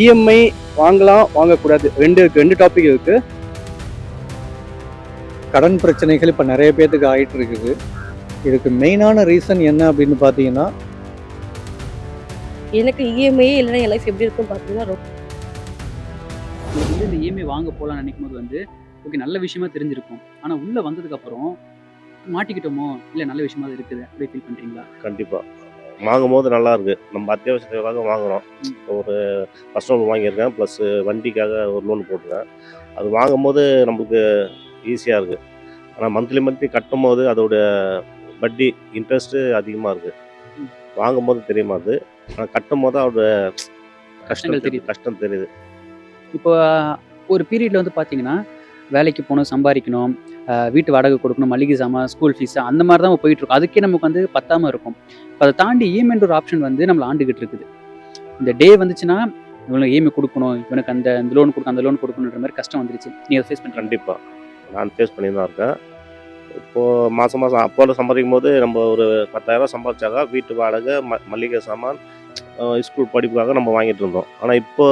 EMI வாங்கலாம் வாங்கக்கூடாது. ரெண்டு ரெண்டு டாபிக் இருக்கு. கடன் பிரச்சனைகள் இப்போ நிறைய பேர்த்துக்கு ஆயிட்டு இருக்குது இதுக்கு மெயினான ரீசன் என்ன அப்படின்னு பார்த்தீங்கன்னா? எனக்கு இஎம்ஐ இல்லைன்னா என் லைஃப் எப்படி இருக்கும் பார்த்தீங்கன்னா ரொம்ப வந்து இந்த இஎம்ஐ வாங்க போகலாம்னு நினைக்கும் போது வந்து ஓகே நல்ல விஷயமா தெரிஞ்சிருக்கும். ஆனால் உள்ளே வந்ததுக்கப்புறம் மாட்டிக்கிட்டோமோ? இல்லை நல்ல விஷயமா இருக்குது அப்படி ஃபீல் பண்ணுறீங்களா கண்டிப்பாக வாங்கும்போது நல்லா இருக்கு நம்ம அத்தியாவசிய தேவைக்காக வாங்குறோம். ஒரு ஃபர்ஸ்ட் லோன் வாங்கியிருக்கேன். ப்ளஸ் வண்டிக்காக ஒரு லோன் போட்டிருக்கேன். அது வாங்கும்போது நம்மளுக்கு ஈஸியாக இருக்குது ஆனால் மந்த்லி மந்த்லி கட்டும் போது அதோட வட்டி இன்ட்ரெஸ்ட்டு அதிகமாக இருக்குது. வாங்கும்போது தெரிய மாட்டுது ஆனால் கட்டும் போது அதோட கஷ்டம் தெரியுது. கஷ்டம் தெரியுது. இப்போ ஒரு பீரியட்ல வந்து பார்த்தீங்கன்னா வேலைக்கு போகணும் சம்பாதிக்கணும் வீட்டு வாடகை கொடுக்கணும் மளிகை சாமான் ஸ்கூல் ஃபீஸ் அந்த மாதிரி தான் போயிட்டுருக்கோம் அதுக்கே நமக்கு வந்து பத்தாமல் இருக்கும். இப்போ அதை தாண்டி இஎம்ஐன்ற ஒரு ஆப்ஷன் வந்து நம்மளை ஆண்டுகிட்டு இருக்குது. இந்த டே வந்துச்சுன்னா இவனுக்கு இஎம்ஐ கொடுக்கணும் இவனுக்கு அந்த இந்த லோன் கொடுக்க அந்த லோன் கொடுக்கணுன்ற மாதிரி கஷ்டம் வந்துருச்சு. நீ அதை ஃபேஸ் பண்ண கண்டிப்பாக நான் ஃபேஸ் பண்ணி தான் இருக்கேன். இப்போது மாதம் மாதம் அப்போல சம்பாதிக்கும் போது நம்ம ஒரு பத்தாயிரம் சம்பாதிச்சாக்கா வீட்டு வாடகை ம மளிகை சாமான் ஸ்கூல் படிப்புக்காக நம்ம வாங்கிட்டு இருந்தோம். ஆனால் இப்போ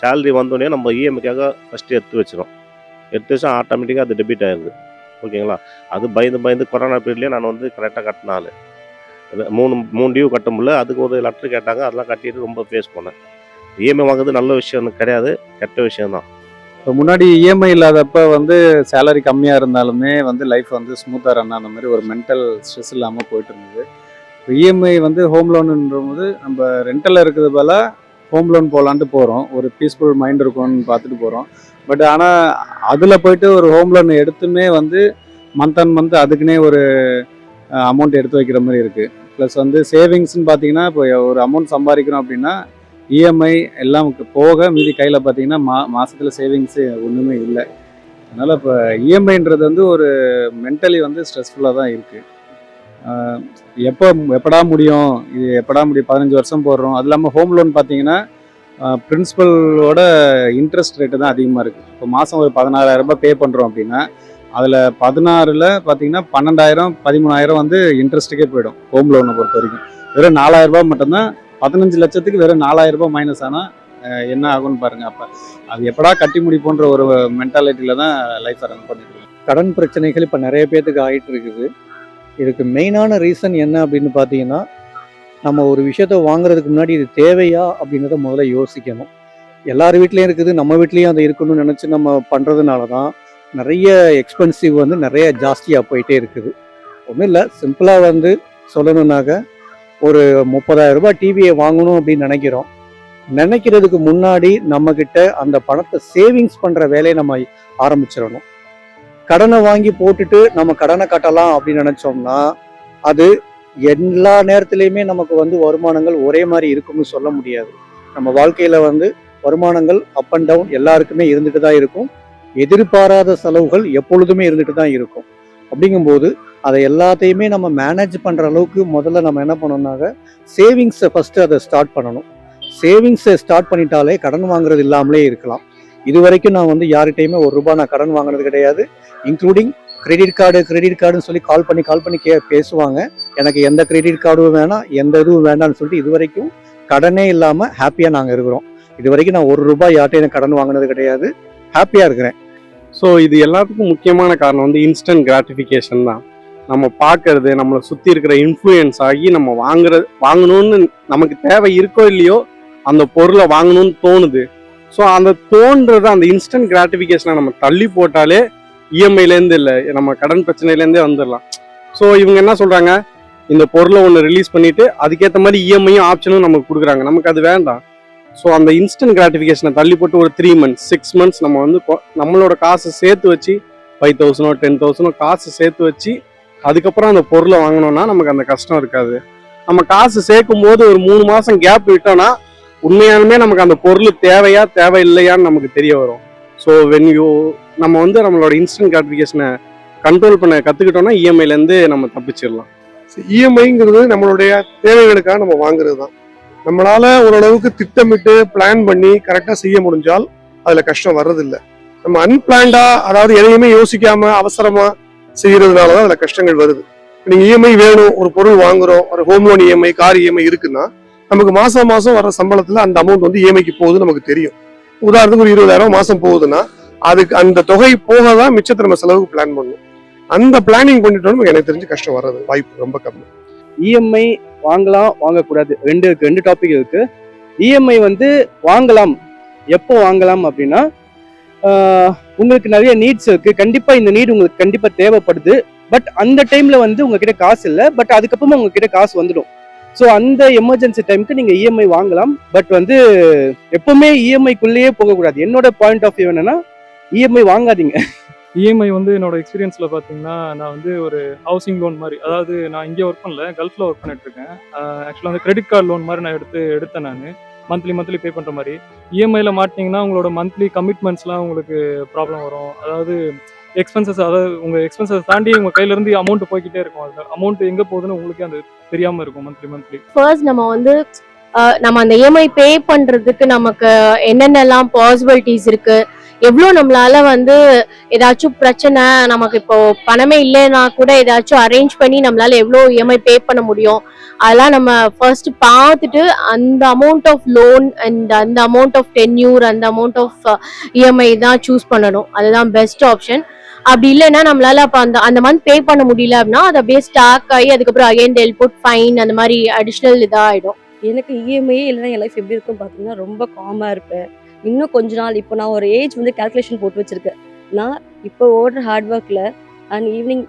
சேலரி வந்தோடனே நம்ம இஎம்ஐக்காக ஃபஸ்ட்டு எடுத்து வச்சிடும் எட்டு வருஷம் ஆட்டோமேட்டிக்காக அது டெபிட் ஆயிடுது. ஓகேங்களா? அது பயந்து பயந்து கொரோனா பீரியட்லேயே நான் வந்து கரெக்டாக கட்டின மூணு மூணு டியூ கட்ட முடியல. அதுக்கு ஒரு லெட்டர் கேட்டாங்க. அதெல்லாம் கட்டிட்டு ரொம்ப ஃபேஸ் பண்ணேன். இஎம்ஐ வாங்குறது நல்ல விஷயம் கிடையாது. கெட்ட விஷயம்தான் இப்போ முன்னாடி இஎம்ஐ இல்லாதப்ப வந்து சேலரி கம்மியாக இருந்தாலுமே வந்து லைஃப் வந்து ஸ்மூத்தாக ரன் ஆன மாதிரி ஒரு மென்டல் ஸ்ட்ரெஸ் இல்லாமல் போயிட்டு இருந்தது. இப்போ இஎம்ஐ வந்து ஹோம் லோனுன்றபோது நம்ம ரெண்டலில் இருக்கிறது போல ஹோம் லோன் போகலான்ட்டு போகிறோம் ஒரு பீஸ்ஃபுல் மைண்ட் இருக்கும்னு பார்த்துட்டு போகிறோம் பட் ஆனால் அதில் போயிட்டு ஒரு ஹோம் லோன் எடுத்துமே வந்து மந்த் அண்ட் மந்த் அதுக்குன்னே ஒரு அமௌண்ட் எடுத்து வைக்கிற மாதிரி இருக்குது ப்ளஸ் வந்து சேவிங்ஸ்னு பார்த்தீங்கன்னா இப்போ ஒரு அமௌண்ட் சம்பாதிக்கிறோம் அப்படின்னா இஎம்ஐ எல்லாம் போக மீதி கையில் பார்த்தீங்கன்னா மா மாதத்தில் சேவிங்ஸு ஒன்றுமே இல்லை. அதனால் இப்போ இஎம்ஐன்றது வந்து ஒரு மென்டலி வந்து ஸ்ட்ரெஸ்ஃபுல்லாக தான் இருக்குது எப்போ எப்படா முடியும்? இது எப்படா முடியும்? பதினஞ்சு வருஷம் போடுறோம். அது இல்லாமல் ஹோம் லோன் பார்த்தீங்கன்னா பிரின்சிபலோட இன்ட்ரெஸ்ட் ரேட்டு தான் அதிகமாக இருக்குது இப்போ மாதம் ஒரு பதினாறாயிரம் ரூபாய் பே பண்ணுறோம் அப்படின்னா அதில் பதினாறில் பார்த்தீங்கன்னா பன்னெண்டாயிரம் பதிமூணாயிரம் வந்து இன்ட்ரெஸ்ட்டுக்கே போயிடும் ஹோம் லோனை பொறுத்த வரைக்கும். வெறும் நாலாயிரம் ரூபாய் மட்டும்தான் பதினஞ்சு லட்சத்துக்கு வெறும் நாலாயிரம் ரூபாய் மைனஸ் ஆனால் என்ன ஆகும்னு பாருங்க அப்போ. அது எப்படா கட்டி முடிப்போன்ற ஒரு மென்டாலிட்டியில் தான் லைஃப்பை ரன் பண்ணிட்டு கடன் பிரச்சனைகள் இப்போ நிறைய பேர்த்துக்கு ஆயிட்டு இருக்குது. இதுக்கு மெயினான ரீசன் என்ன அப்படின்னு பார்த்தீங்கன்னா நம்ம ஒரு விஷயத்த வாங்குறதுக்கு முன்னாடி இது தேவையா அப்படின்றத முதல்ல யோசிக்கணும். எல்லார் வீட்லேயும் இருக்குது நம்ம வீட்லேயும் அது இருக்கணும்னு நினச்சி நம்ம பண்ணுறதுனால தான் நிறைய எக்ஸ்பென்சிவ் வந்து நிறைய ஜாஸ்தியாக போயிட்டே இருக்குது. ஒன்றும் இல்லை சிம்பிளாக வந்து சொல்லணுன்னாக்க ஒரு முப்பதாயிரம் ரூபாய் டிவியை வாங்கணும் அப்படின்னு நினைக்கிறோம். நினைக்கிறதுக்கு முன்னாடி நம்மக்கிட்ட அந்த பணத்தை சேவிங்ஸ் பண்ணுற வேலையை நம்ம ஆரம்பிச்சிடணும். கடனை வாங்கி போட்டுட்டு நம்ம கடனை கட்டலாம் அப்படின்னு நினச்சோம்னா அது எல்லா நேரத்திலையுமே நமக்கு வந்து வருமானங்கள் ஒரே மாதிரி இருக்கும்னு சொல்ல முடியாது. நம்ம வாழ்க்கையில் வந்து வருமானங்கள் அப் அண்ட் டவுன் எல்லாருக்குமே இருந்துட்டு தான் இருக்கும். எதிர்பாராத செலவுகள் எப்பொழுதுமே இருந்துட்டு தான் இருக்கும். அப்படிங்கும்போது அதை எல்லாத்தையுமே நம்ம மேனேஜ் பண்ணுற அளவுக்கு முதல்ல நம்ம என்ன பண்ணோம்னாக்க சேவிங்ஸை ஃபஸ்ட்டு அதை ஸ்டார்ட் பண்ணணும். சேவிங்ஸை ஸ்டார்ட் பண்ணிட்டாலே கடன் வாங்குறது இல்லாமலே இருக்கலாம். இது வரைக்கும் நான் வந்து யார்கிட்டையுமே ஒரு ரூபாய் நான் கடன் வாங்கினது கிடையாது. இன்க்ளூடிங் கிரெடிட் கார்டு கிரெடிட் கார்டுன்னு சொல்லி கால் பண்ணி கால் பண்ணி கே பேசுவாங்க. எனக்கு எந்த கிரெடிட் கார்டும் வேணாம் எந்த இதுவும் வேண்டாம்னு சொல்லிட்டு இது வரைக்கும் கடனே இல்லாமல் ஹாப்பியாக நாங்கள் இருக்கிறோம். இது வரைக்கும் நான் ஒரு ரூபாய் யார்ட்டையும் எனக்கு கடன் வாங்கினது கிடையாது. ஹாப்பியாக இருக்கிறேன். ஸோ இது எல்லாத்துக்கும் முக்கியமான காரணம் வந்து இன்ஸ்டன்ட் கிராட்டிஃபிகேஷன் தான். நம்ம பார்க்கறது நம்மளை சுற்றி இருக்கிற இன்ஃப்ளூயன்ஸ் ஆகி நம்ம வாங்குற வாங்கணும்னு நமக்கு தேவை இருக்கோ இல்லையோ அந்த பொருளை வாங்கணும்னு தோணுது. ஸோ அந்த தோன்றது அந்த இன்ஸ்டன்ட் கிராட்டிஃபிகேஷனை நம்ம தள்ளி போட்டாலே இஎம்ஐலேருந்து இல்லை. நம்ம கடன் பிரச்சனையிலேருந்தே வந்துடலாம் ஸோ இவங்க என்ன சொல்கிறாங்க இந்த பொருளை ஒன்று ரிலீஸ் பண்ணிவிட்டு அதுக்கேற்ற மாதிரி இஎம்ஐயும் ஆப்ஷனும் நமக்கு கொடுக்குறாங்க. நமக்கு அது வேண்டாம். ஸோ அந்த இன்ஸ்டன்ட் கிராட்டிஃபிகேஷனை தள்ளி போட்டு ஒரு த்ரீ மந்த்ஸ் சிக்ஸ் மந்த்ஸ் நம்ம வந்து நம்மளோட காசை சேர்த்து வச்சு ஃபைவ் தௌசண்டோ டென் தௌசண்டோ காசு சேர்த்து வச்சு அதுக்கப்புறம் அந்த பொருளை வாங்கினோம்னா நமக்கு அந்த கஷ்டம் இருக்காது. நம்ம காசு சேர்க்கும் போது ஒரு மூணு மாதம் கேப் விட்டோம்னா உண்மையாலுமே நமக்கு அந்த பொருள் தேவையா தேவையில்லையான்னு நமக்கு தெரிய வரும். ஸோ வென் யூ நம்ம வந்து நம்மளோட இன்ஸ்டன்ட் கிராட்டிஃபிகேஷனை கண்ட்ரோல் பண்ண கற்றுக்கிட்டோம்னா இஎம்ஐலேருந்து நம்ம தப்பிச்சிடலாம் இஎம்ஐங்கிறது நம்மளுடைய தேவைகளுக்காக நம்ம வாங்குறது தான். நம்மளால ஓரளவுக்கு திட்டமிட்டு பிளான் பண்ணி கரெக்டாக செய்ய முடிஞ்சால் அதில் கஷ்டம் வர்றதில்லை. நம்ம அன்பிளான்டாக அதாவது எதையுமே யோசிக்காமல் அவசரமா செய்கிறதுனால தான் அதில் கஷ்டங்கள் வருது. நீங்கள் இஎம்ஐ வேணும் ஒரு பொருள் வாங்குகிறோம் ஒரு home loan EMI car EMI இருக்குன்னா நமக்கு மாதம் மாதம் வர சம்பளத்தில் அந்த அமௌண்ட் வந்து இஎம்ஐக்கு போகுது நமக்கு தெரியும். உதாரணத்துக்கு ஒரு இருபதாயிரம் மாசம் போகுதுன்னா அதுக்கு அந்த தொகை போக தான் மிச்சத்தை நம்ம செலவுக்கு பிளான் பண்ணணும்? அந்த பிளானிங் பண்ணிட்டோம் எனக்கு தெரிஞ்சு கஷ்டம் வர்றது வாய்ப்பு ரொம்ப கம்மி. இஎம்ஐ வாங்கலாம் வாங்கக்கூடாது. ரெண்டு இருக்கு ரெண்டு டாபிக் இருக்கு. இஎம்ஐ வந்து வாங்கலாம். எப்போ வாங்கலாம் அப்படின்னா உங்களுக்கு நிறைய நீட்ஸ் இருக்கு. கண்டிப்பா இந்த நீட் உங்களுக்கு கண்டிப்பா தேவைப்படுது. பட் அந்த டைம்ல வந்து உங்ககிட்ட காசு இல்லை. பட் அதுக்கப்புறமா உங்ககிட்ட காசு வந்துடும். ஸோ அந்த எமர்ஜென்சி டைமுக்கு நீங்க இஎம்ஐ வாங்கலாம். பட் வந்து எப்பவுமே இஎம்ஐக்குள்ளேயே போகக்கூடாது. என்னோட பாயிண்ட் ஆஃப் வியூ என்னன்னா இஎம்ஐ வாங்காதீங்க. இஎம்ஐ வந்து என்னோட எக்ஸ்பீரியன்ஸில் பார்த்தீங்கன்னா நான் வந்து ஒரு ஹவுசிங் லோன் மாதிரி அதாவது நான் இங்கே ஒர்க் பண்ணல கல்ஃபில் ஒர்க் பண்ணிட்டு இருக்கேன். ஆக்சுவலாக வந்து கிரெடிட் கார்டு லோன் மாதிரி நான் எடுத்து எடுத்தேன் நான். மந்த்லி மந்த்லி பே பண்ணுற மாதிரி. இஎம்ஐயில் மாட்டிங்கன்னா உங்களோட மந்த்லி கமிட்மெண்ட்ஸ்லாம் உங்களுக்கு ப்ராப்ளம் வரும். அதாவது எக்ஸ்பென்சஸ் அதாவது உங்கள் எக்ஸ்பென்சஸ் தாண்டி உங்கள் கையிலேருந்து அமௌண்ட் போய்க்கிட்டே இருக்கும். அதில் அமௌண்ட் எங்கே போகுதுன்னு உங்களுக்கே அந்த தெரியாம இருக்கும் மந்த்லி மந்த்லி ஃபர்ஸ்ட் நம்ம வந்து நம்ம அந்த இஎம்ஐ பே பண்றதுக்கு நமக்கு என்னென்னலாம் பாசிபிலிட்டிஸ் இருக்கு? எவ்வளோ நம்மளால வந்து ஏதாச்சும் பிரச்சனை நமக்கு இப்போ பணமே இல்லைன்னா கூட ஏதாச்சும் அரேஞ்ச் பண்ணி நம்மளால எவ்வளோ இஎம்ஐ பே பண்ண முடியும்? அதெல்லாம் நம்ம ஃபர்ஸ்ட் பார்த்துட்டு அந்த அமௌண்ட் ஆஃப் லோன் அண்ட் அந்த அமௌண்ட் ஆஃப் டென்யூர் அந்த அமௌண்ட் ஆஃப் இஎம்ஐ தான் சூஸ் பண்ணணும். அதுதான் பெஸ்ட் ஆப்ஷன் அப்படி இல்லைன்னா நம்மளால அப்போ அந்த அந்த மந்த் பே பண்ண முடியல அப்படின்னா அது அப்படியே ஸ்டாக் ஆகி அதுக்கப்புறம் அகைன் டெல் புட் ஃபைன் அந்த மாதிரி அடிஷ்னல் இதாகிடும் எனக்கு இஎம்ஐயே இல்லைன்னா என் லைஃப் எப்படி இருக்கும் பார்த்தீங்கன்னா ரொம்ப காமாக இருப்பேன். இன்னும் கொஞ்ச நாள் இப்போ நான் ஒரு ஏஜ் வந்து கால்குலேஷன் போட்டு வச்சிருக்கேன். நான் இப்போ ஓடுற ஹார்ட் ஒர்க்கில் அண்ட் ஈவினிங்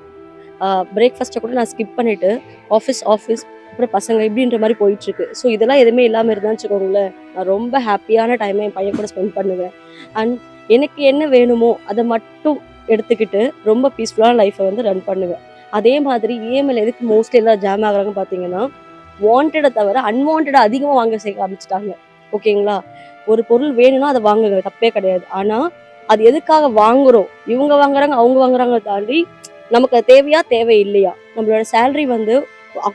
பிரேக்ஃபாஸ்ட்டை கூட நான் ஸ்கிப் பண்ணிவிட்டு ஆஃபீஸ் ஆஃபீஸ் அப்புறம் பசங்க இப்படின்ற மாதிரி போயிட்டுருக்கு. ஸோ இதெல்லாம் எதுவுமே இல்லாமல் இருந்தான்னு வச்சுக்கோங்களேன். நான் ரொம்ப ஹாப்பியான டைமை என் பையன் கூட ஸ்பெண்ட் பண்ணுவேன். அண்ட் எனக்கு என்ன வேணுமோ அதை மட்டும் எடுத்துக்கிட்டு ரொம்ப பீஸ்ஃபுல்லான லைஃப்பை வந்து ரன் பண்ணுவேன். அதே மாதிரி இஎம்ஐயில் எதுக்கு மோஸ்ட்லி எல்லாம் ஜாம் ஆகுறாங்கன்னு பார்த்தீங்கன்னா வாண்டடை தவிர அன்வான்டாக அதிகமாக வாங்க செய்ய ஆரம்பிச்சிட்டாங்க. ஓகேங்களா ஒரு பொருள் வேணும்னா அதை வாங்குங்க தப்பே கிடையாது. ஆனால் அது எதுக்காக வாங்குறோம்? இவங்க வாங்குறாங்க அவங்க வாங்குறாங்க தாண்டி நமக்கு அது தேவையா தேவை இல்லையா நம்மளோட சேலரி வந்து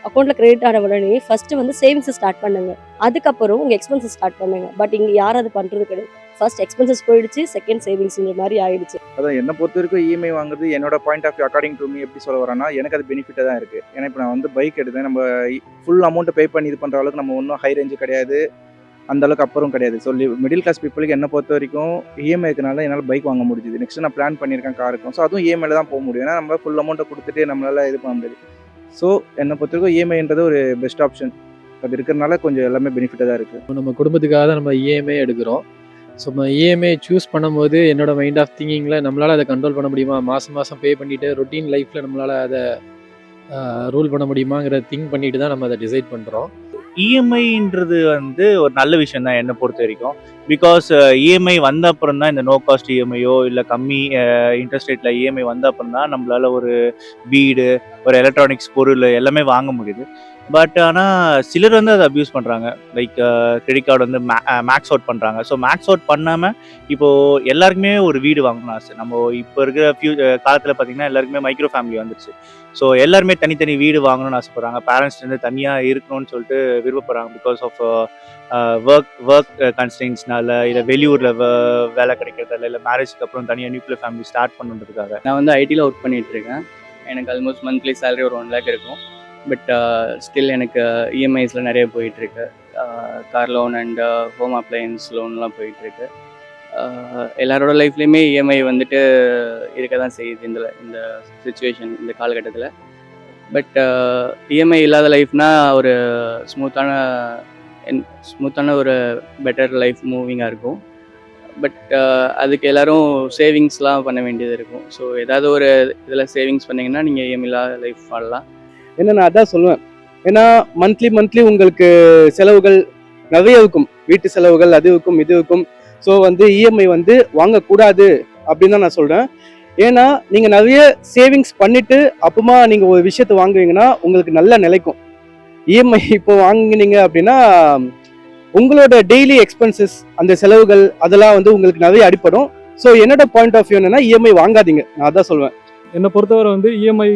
அக்கௌண்ட்ல கிரெடிட் ஆன உடனே ஃபர்ஸ்ட் வந்து சேவிங்ஸ் ஸ்டார்ட் பண்ணுங்க. அதுக்கப்புறம் உங்க எக்ஸ்பென்சஸ் ஸ்டார்ட் பண்ணுங்க. பட் இங்க யாரும் அது பண்றது கிடையாது. ஃபர்ஸ்ட் எக்ஸ்பென்சஸ் போயிடுச்சு செகண்ட் சேவிங்ஸ்ன்ற மாதிரி ஆயிடுச்சு. அதான் என்னை பொறுத்த வரைக்கும் இஎம்ஐ வாங்குறது என்னோட point of view according to me எப்படி சொல்ல வரேன்னா எனக்கு அது பெனிஃபிட்டாக தான் இருக்குது ஏன்னா இப்போ நான் வந்து பைக் எடுத்தேன் நம்ம ஃபுல் அமௌண்ட்டை பே பண்ணி இது பண்ணுற அளவுக்கு நம்ம ஒன்றும் ஹை ரேஞ்சு கிடையாது. அந்த அளவுக்கு அப்புறம் கிடையாது. ஸோ மிடில் கிளாஸ் பீப்புளுக்கு என்னை பொறுத்த வரைக்கும் இஎம்ஐ இருக்கனால என்னால் பைக் வாங்க முடிஞ்சுது. நெக்ஸ்ட் நான் பிளான் பண்ணியிருக்கேன் காருக்கும் ஸோ அதுவும் இஎம்ஐல தான் போக முடியும். ஏன்னா நம்ம ஃபுல் அமௌண்ட்டை கொடுத்துட்டு நம்மளால இது பண்ண முடியாது. ஸோ என்னை பொறுத்த வரைக்கும் இஎம்ஐன்றது ஒரு பெஸ்ட் ஆப்ஷன் அது இருக்கிறனால கொஞ்சம் எல்லாமே பெனிஃபிட்டாக தான் இருக்குது நம்ம குடும்பத்துக்காக தான் நம்ம இஎம்ஐ எடுக்கிறோம். ஸோ நம்ம இஎம்ஐ சூஸ் பண்ணும்போது என்னோட மைண்ட் ஆஃப் திங்கிங்கில் நம்மளால் அதை கண்ட்ரோல் பண்ண முடியுமா? மாதம் மாதம் பே பண்ணிவிட்டு ரொட்டீன் லைஃப்பில் நம்மளால் அதை ரூல் பண்ண முடியுமாங்கிற திங்க் பண்ணிட்டு தான் நம்ம அதை டிசைட் பண்ணுறோம் இஎம்ஐன்றது வந்து ஒரு நல்ல விஷயம் தான் என்னை பொறுத்த வரைக்கும். பிகாஸ் இஎம்ஐ வந்த அப்புறம் தான் இந்த நோ காஸ்ட் இஎம்ஐயோ இல்லை கம்மி இன்ட்ரெஸ்ட் ரேட்டில் இஎம்ஐ வந்த அப்புறம் தான் நம்மளால ஒரு வீடு ஒரு எலக்ட்ரானிக்ஸ் பொருள் எல்லாமே வாங்க முடியுது. பட் ஆனால் சிலர் வந்து அதை அப்யூஸ் பண்ணுறாங்க லைக் கிரெடிட் கார்டு வந்து மேக்ஸ் அவுட் பண்ணுறாங்க ஸோ மேக்ஸ் அவுட் பண்ணாமல் இப்போது எல்லாருக்குமே ஒரு வீடு வாங்கணும் ஆசை. நம்ம இப்போ இருக்கிற ஃபியூ காலத்தில் பார்த்தீங்கன்னா எல்லாருக்குமே மைக்ரோ ஃபேமிலி வந்துருச்சு. ஸோ எல்லாருமே தனித்தனி வீடு வாங்கணும்னு ஆசைப்படுறாங்க. பேரண்ட்ஸ்லேருந்து தனியாக இருக்கணும்னு சொல்லிட்டு விருப்பப்படுறாங்க. பிகாஸ் ஆஃப் ஒர்க் ஒர்க் கன்ஸ்டன்ஸ்னால இல்லை வெளியூரில் வேலை கிடைக்கிறதால இல்லை மேரேஜ்க்கு அப்புறம் தனியாக நியூக்ளியர் ஃபேமிலி ஸ்டார்ட் பண்ணுறதுக்காக நான் வந்து ஐடியில் ஒர்க் பண்ணிகிட்ருக்கேன் இருக்கேன். எனக்கு ஆல்மோஸ்ட் மந்த்லி சேலரி ஒரு ஒன் லேக் இருக்கும். பட் ஸ்டில் uh, எனக்கு uh, இஎம்ஐஸில் நிறைய போயிட்டுருக்கு. Car uh, loan and home appliance லோன்லாம் போயிட்டுருக்கு. எல்லாரோட லைஃப்லேயுமே இஎம்ஐ வந்துட்டு இருக்க தான் செய்யுது இந்த இந்த சுச்சுவேஷன் இந்த காலகட்டத்தில். பட் இஎம்ஐ இல்லாத லைஃப்னால் ஒரு ஸ்மூத்தான ஸ்மூத்தான ஒரு பெட்டர் லைஃப் மூவிங்காக இருக்கும். பட் அதுக்கு எல்லோரும் சேவிங்ஸ்லாம் பண்ண வேண்டியது இருக்கும். ஸோ ஏதாவது ஒரு இதில் சேவிங்ஸ் பண்ணிங்கன்னா நீங்கள் இஎம்ஐ இல்லாத லைஃப் வாழலாம். என்ன நான் அதான் சொல்லுவேன். ஏன்னா மந்த்லி மந்த்லி உங்களுக்கு செலவுகள் நிறைய இருக்கும். வீட்டு செலவுகள் அது இருக்கும் இது இருக்கும். ஸோ வந்து இஎம்ஐ வந்து வாங்கக்கூடாது அப்படின்னு தான் நான் சொல்கிறேன் ஏன்னா நீங்கள் நிறைய சேவிங்ஸ் பண்ணிவிட்டு அப்புறமா நீங்கள் ஒரு விஷயத்தை வாங்குவீங்கன்னா உங்களுக்கு நல்லா நிலைக்கும். இஎம்ஐ இப்போ வாங்கினீங்க அப்படின்னா உங்களோட டெய்லி எக்ஸ்பென்சஸ் அந்த செலவுகள் அதெல்லாம் வந்து உங்களுக்கு நிறைய அடிப்படும். ஸோ என்னோட பாயிண்ட் ஆஃப் வியூ என்னன்னா இஎம்ஐ வாங்காதீங்க. நான் அதான் சொல்வேன். என்னை பொறுத்தவரை வந்து இஎம்ஐ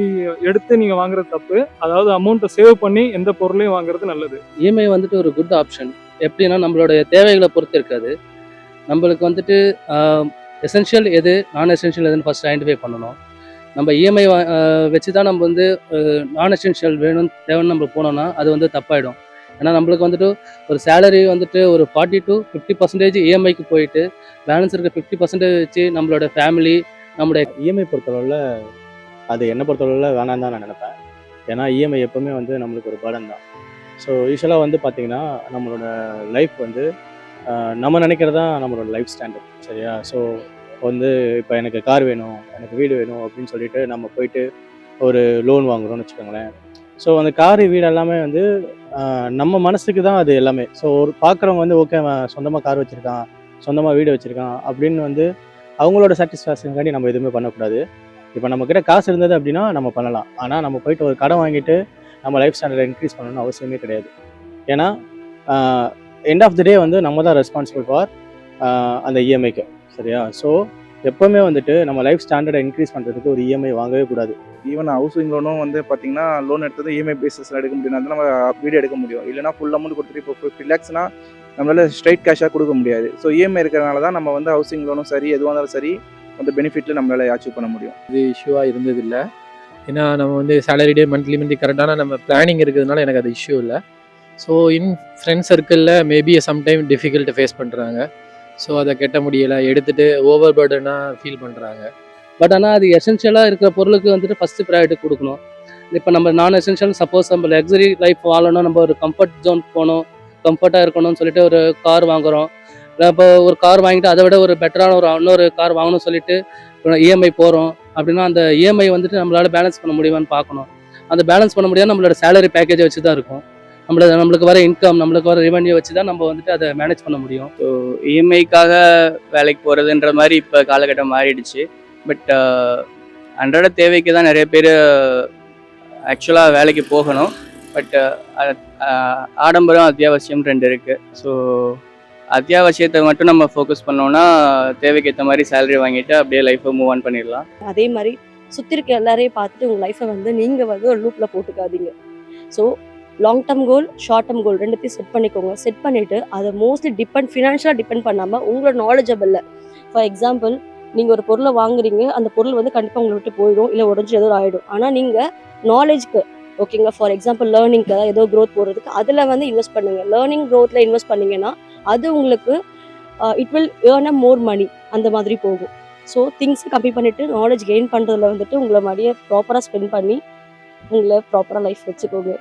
எடுத்து நீங்கள் வாங்குறது தப்பு. அதாவது அமௌண்ட்டை சேவ் பண்ணி எந்த பொருளையும் வாங்குறது நல்லது. இஎம்ஐ வந்துட்டு ஒரு குட் ஆப்ஷன் எப்படின்னா நம்மளுடைய தேவைகளை பொறுத்து இருக்காது. நம்மளுக்கு வந்துட்டு எசென்ஷியல் எது நான் எசென்ஷியல் எதுன்னு ஃபஸ்ட் ஐடென்டிஃபை பண்ணணும். நம்ம இஎம்ஐ வச்சு தான் நம்ம வந்து நான் எசென்ஷியல் வேணும் தேவைன்னு நம்ம போனோம்னா அது வந்து தப்பாயிடும். ஏன்னா நம்மளுக்கு வந்துட்டு ஒரு சேலரி வந்துட்டு ஒரு ஃபார்ட்டி டு ஃபிஃப்டி பர்சன்டேஜ் இஎம்ஐக்கு போயிட்டு பேலன்ஸ் இருக்க ஃபிஃப்டி பர்சன்டேஜ் வச்சு நம்மளோட ஃபேமிலி நம்முடைய இஎம்ஐ பொறுத்தளவில் அது என்னை பொறுத்தளவில் வேணாம் தான் நான் நினைப்பேன். ஏன்னா இஎம்ஐ எப்போவுமே வந்து நம்மளுக்கு ஒரு பலன் தான். ஸோ யூஸ்வலாக வந்து பார்த்திங்கன்னா நம்மளோட லைஃப் வந்து நம்ம நினைக்கிறது தான் நம்மளோட லைஃப் ஸ்டாண்டர்ட் சரியா? ஸோ வந்து இப்போ எனக்கு கார் வேணும் எனக்கு வீடு வேணும் அப்படின்னு சொல்லிட்டு நம்ம போயிட்டு ஒரு லோன் வாங்குறோம்னு வச்சுக்கோங்களேன். ஸோ அந்த காரு வீடு எல்லாமே வந்து நம்ம மனசுக்கு தான் அது எல்லாமே. ஸோ ஒரு பார்க்குறவங்க வந்து ஓகே அவன் சொந்தமாக கார் வச்சுருக்கான் சொந்தமாக வீடு வச்சுருக்கான் அப்படின்னு வந்து அவங்களோட சாட்டிஸ்ஃபேக்ஷனுக்காண்டி நம்ம எதுவுமே பண்ணக்கூடாது. இப்போ நம்மக்கிட்ட காசு இருந்தது அப்படின்னா நம்ம பண்ணலாம். ஆனால் நம்ம போயிட்டு ஒரு கடன் வாங்கிட்டு நம்ம லைஃப் ஸ்டாண்டர்டை இன்க்ரீஸ் பண்ணணும்னு அவசியமே கிடையாது. ஏன்னா எண்ட் ஆஃப் த டே வந்து நம்ம தான் ரெஸ்பான்சிபிள் ஃபார் அந்த இஎம்ஐக்கு சரியா? ஸோ எப்போவுமே வந்துட்டு நம்ம லைஃப் ஸ்டாண்டர்டை இன்க்ரீஸ் பண்ணுறதுக்கு ஒரு இஎம்ஐ வாங்கவே கூடாது. ஈவன் ஹவுசிங் லோனும் வந்து பார்த்தீங்கன்னா லோன் எடுத்தது இஎம்ஐ பேசிஸில் எடுக்க முடியும். நம்ம வீடு எடுக்க முடியும். இல்லைனா ஃபுல் அமௌண்ட் கொடுத்துட்டு இப்போ ஃபிஃப்டி லேக்ஸ்னால் நம்மளால் ஸ்ட்ரைட் கேஷாக கொடுக்க முடியாது. ஸோ இஎம்ஐ இருக்கிறனால தான் நம்ம வந்து ஹவுசிங் லோனும் சரி எதுவாக இருந்தாலும் சரி அந்த பெனிஃபிட்டில் நம்மளால் அச்சீவ் பண்ண முடியும். இது இஷ்யூவாக இருந்ததில்லை. ஏன்னா நம்ம வந்து சேலரி டே மந்த்லி மந்த்லி கரெக்டான நம்ம பிளானிங் இருக்கிறதுனால எனக்கு அது இஷ்யூ இல்லை. ஸோ இன் ஃப்ரெண்ட் சர்க்கிளில் மேபி சம்டைம் டிஃபிகல்ட்டு ஃபேஸ் பண்ணுறாங்க ஸோ அதை கெட்ட முடியலை எடுத்துகிட்டு ஓவர் பர்டனாக ஃபீல் பண்ணுறாங்க பட் ஆனால் அது எசென்ஷியலாக இருக்கிற பொருளுக்கு வந்துட்டு ஃபஸ்ட்டு ப்ரையாரிட்டி கொடுக்கணும். இப்போ நம்ம நான் எசென்ஷியல் சப்போஸ் நம்ம லக்ஸரி லைஃப் வாழணும் நம்ம ஒரு கம்ஃபர்ட் ஜோன் போகணும். கம்ஃபர்ட்டாக இருக்கணும்னு சொல்லிட்டு ஒரு கார் வாங்குறோம். இப்போ ஒரு கார் வாங்கிட்டு அதை விட ஒரு பெட்டரான ஒரு இன்னொரு கார் வாங்கணும்னு சொல்லிட்டு இஎம்ஐ போகிறோம் அப்படின்னா அந்த இஎம்ஐ வந்துட்டு நம்மளால பேலன்ஸ் பண்ண முடியுமான்னு பார்க்கணும். அந்த பேலன்ஸ் பண்ண முடியாது நம்மளோட சேலரி பேக்கேஜை வச்சு தான் இருக்கும். நம்மள நம்மளுக்கு வர இன்கம் நம்மளுக்கு வர ரெவன்யூ வச்சு தான் நம்ம வந்துட்டு அதை மேனேஜ் பண்ண முடியும். ஸோ இஎம்ஐக்காக வேலைக்கு போகிறதுன்ற மாதிரி இப்போ காலகட்டம் மாறிடுச்சு. பட் அன்றாட தேவைக்கு தான் நிறைய பேர் ஆக்சுவலாக வேலைக்கு போகணும். பட் ஆடம்பரம் அத்தியாவசியம் ரெண்டு இருக்குது ஸோ அத்தியாவசியத்தை மட்டும் நம்ம ஃபோக்கஸ் பண்ணோம்னா தேவைக்கு ஏற்ற மாதிரி சேலரி வாங்கிட்டு அப்படியே லைஃப்பை மூவ் ஆன் பண்ணிடலாம். அதே மாதிரி சுற்றி இருக்க எல்லாரையும் பார்த்துட்டு உங்கள் லைஃப்பை வந்து நீங்கள் வந்து ஒரு லூப்பில் போட்டுக்காதீங்க. So long term goal short term goal ரெண்டுத்தையும் செட் பண்ணிக்கோங்க. செட் பண்ணிவிட்டு அதை மோஸ்ட்லி டிபெண்ட் ஃபினான்ஷியலாக டிபெண்ட் பண்ணாமல் உங்களோட நாலேஜபிளில் ஃபார் எக்ஸாம்பிள் நீங்கள் ஒரு பொருளை வாங்குறீங்க அந்த பொருள் வந்து கண்டிப்பாக உங்களை விட்டு போயிடும் இல்லை உடஞ்சி ஏதோ ஆகிடும் ஆனால் நீங்கள் நாலேஜ்க்கு ஓகேங்களா ஃபார் எக்ஸாம்பிள் லேர்னிங்க்கு ஏதோ க்ரோத் போடுறதுக்கு அதில் வந்து இன்வெஸ்ட் பண்ணுங்கள் லேர்னிங் க்ரோத்தில் இன்வெஸ்ட் பண்ணிங்கன்னா அது உங்களுக்கு it will earn a more money அந்த மாதிரி போகும். ஸோ திங்ஸை கம்மி பண்ணிவிட்டு நாலேஜ் கெயின் பண்ணுறதுல வந்துட்டு உங்களை மடியை ப்ராப்பராக ஸ்பெண்ட் பண்ணி உங்களை ப்ராப்பராக லைஃப் வச்சுக்கோங்க.